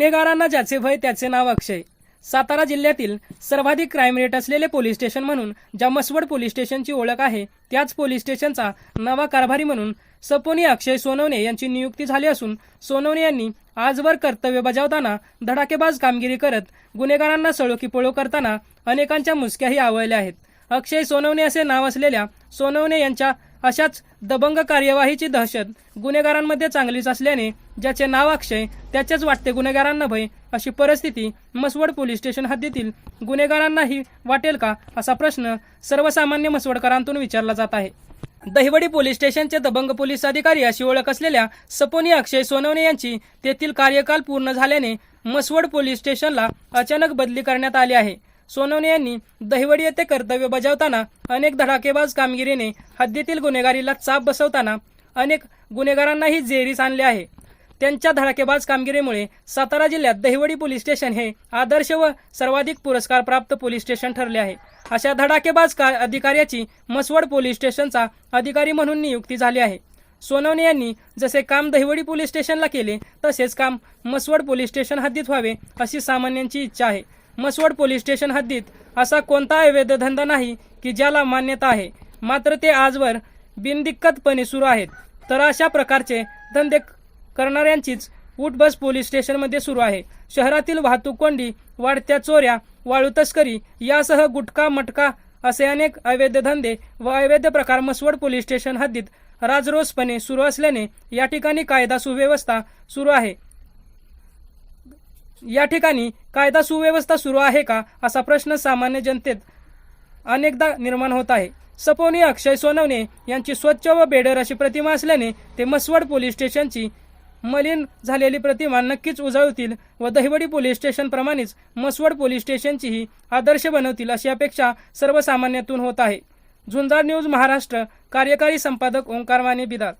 गुन्हेगारांना ज्याचे भय त्याचे नाव अक्षय. सातारा जिल्ह्यातील सर्वाधिक क्राईम रेट असलेले पोलीस स्टेशन म्हणून ज्या मसवड पोलीस स्टेशनची ओळख आहे त्याच पोलीस स्टेशनचा नवा कारभारी म्हणून सपोनी अक्षय सोनवणे यांची नियुक्ती झाली असून सोनवणे यांनी आजवर कर्तव्य बजावताना धडाकेबाज कामगिरी करत गुन्हेगारांना सळोकी पळो करताना अनेकांच्या मुसक्याही आवळल्या आहेत. अक्षय सोनवणे असे नाव असलेल्या सोनवणे यांच्या अशाच दबंग कार्यवाहीची दहशत गुन्हेगारांमध्ये चांगलीच असल्याने ज्याचे नाव अक्षय त्याचेच वाटते गुन्हेगारांना भय अशी परिस्थिती मसवड पोलीस स्टेशन हद्दीतील गुन्हेगारांनाही वाटेल का असा प्रश्न सर्वसामान्य मसवडकरांतून विचारला जात आहे. दहिवडी पोलीस स्टेशनचे दबंग पोलीस अधिकारी अशी ओळख असलेल्या सपोनी अक्षय सोनवणे यांची तेथील कार्यकाल पूर्ण झाल्याने मसवड पोलीस स्टेशनला अचानक बदली करण्यात आली आहे. सोनवणे यांनी दहिवडी येथे कर्तव्य बजावताना अनेक धडाकेबाज कामगिरीने हद्दीतील गुन्हेगारीला चाप बसवताना अनेक गुन्हेगारांनाही जेरीस आणले आहे. त्यांच्या धडाकेबाज कामगिरीमुळे सातारा जिल्ह्यात दहिवडी पोलीस स्टेशन हे आदर्श व सर्वाधिक पुरस्कार प्राप्त पोलीस स्टेशन ठरले आहे. अशा धडाकेबाज का अधिकाऱ्याची मसवड पोलीस स्टेशनचा अधिकारी म्हणून नियुक्ती झाली आहे. सोनवणे यांनी जसे काम दहिवडी पोलीस स्टेशनला केले तसेच काम मसवड पोलीस स्टेशन हद्दीत व्हावे अशी सामान्यांची इच्छा आहे. मसवड पोलीस स्टेशन हद्दीत असा कोणता अवैध धंदा नाही की ज्याला मान्यता आहे. मात्र ते आजवर बिनदिक्कतपणे सुरू आहेत. तर अशा प्रकारचे धंदे करणाऱ्यांचीच उठबस पोलीस स्टेशनमध्ये सुरू आहे. शहरातील वाहतूक कोंडी वाढत्या चोऱ्या वाळू तस्करी यासह गुटखा मटका असे अनेक अवैध धंदे व अवैध प्रकार मसवड पोलीस स्टेशन हद्दीत राजरोसपणे सुरू असल्याने या ठिकाणी कायदा सुव्यवस्था सुरू आहे. या ठिकाणी कायदा सुव्यवस्था सुरू आहे का असा प्रश्न सामान्य जनतेत अनेकदा निर्माण होत आहे. सपोनी अक्षय सोनवणे यांची स्वच्छ व बेडर अशी प्रतिमा असल्याने ते मसवड पोलीस स्टेशनची मलिन झालेली प्रतिमा नक्कीच उजळतील व दहिवडी पोलीस स्टेशनप्रमाणेच मसवड पोलीस स्टेशनचीही आदर्श बनवतील अशी अपेक्षा सर्वसामान्यातून होत आहे. झुंजार न्यूज महाराष्ट्र कार्यकारी संपादक ओंकार माने बिदार.